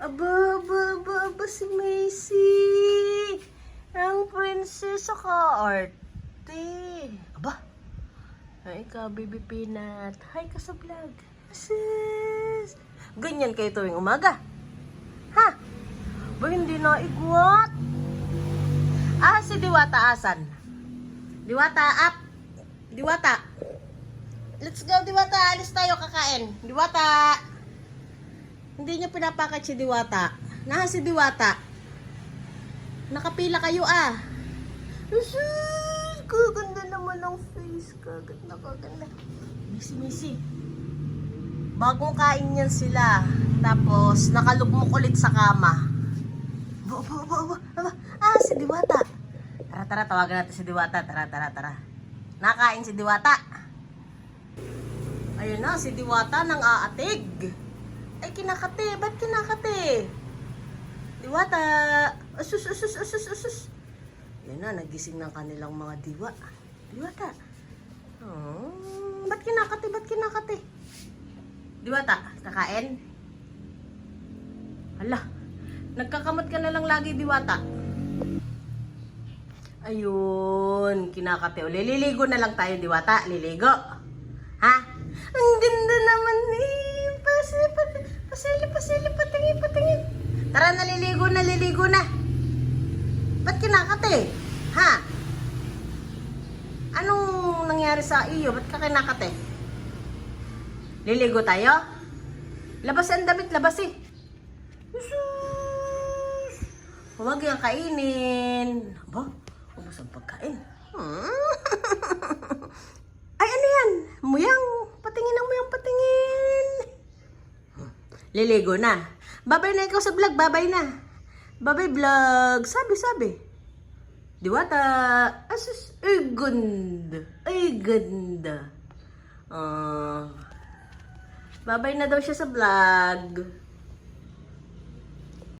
Aba, aba, aba, aba si Macy. Ang prinsesa ka, arte. Aba. Ay ka, baby peanut. Hi ka sa vlog. Sis. Ganyan kayo tuwing umaga. Ha? Ba, hindi na igwat. Ah, si Diwata asan? Diwata, up. Diwata. Let's go, Diwata. Alis tayo kakain. Diwata. Hindi niyo pinapakat si Diwata. Naha si Diwata. Nakapila kayo ah. Sus, kaganda naman ang face. Kaganda, kaganda. Missy, Missy. Bagong kain yan sila. Tapos, nakalugmok ulit sa kama. Aba, aba, aba, aba. Ah, si Diwata. Tara, tara, tawagan natin si Diwata. Tara, tara, tara. Nakain si Diwata. Ayun na, si Diwata nang aatig. Ay, kinakate. Ba't kinakate? Diwata. Asus, asus, asus, asus. Yan na, nagising ng kanilang mga diwa. Diwata. Oh, ba't kinakate? Ba't kinakate? Diwata, kakain? Hala, nagkakamot ka na lang lagi, Diwata. Ayun, kinakate. O, lililigo na lang tayo, Diwata. Liligo. Ha? Ang ganda naman eh. Pasili, pasili, pasili, patingin, patingin. Naliligo, naliligo na. Ba't kinakate? Ha? Anong nangyari sa iyo? Ba't ka kinakate? Liligo tayo? Labas ang damit, labas eh. Huwag yung kainin. Aba, ubos ang pagkain. Hmm? Ay, ano yan? Muyang. Patingin ang muyang patingin. Hmm. Liligo na. Babay na ikaw sa vlog. Babay na. Babay vlog. Sabi, sabi. Diwata. Asus. Ay, ganda. Ay, ganda. Ah. babay na daw siya sa vlog.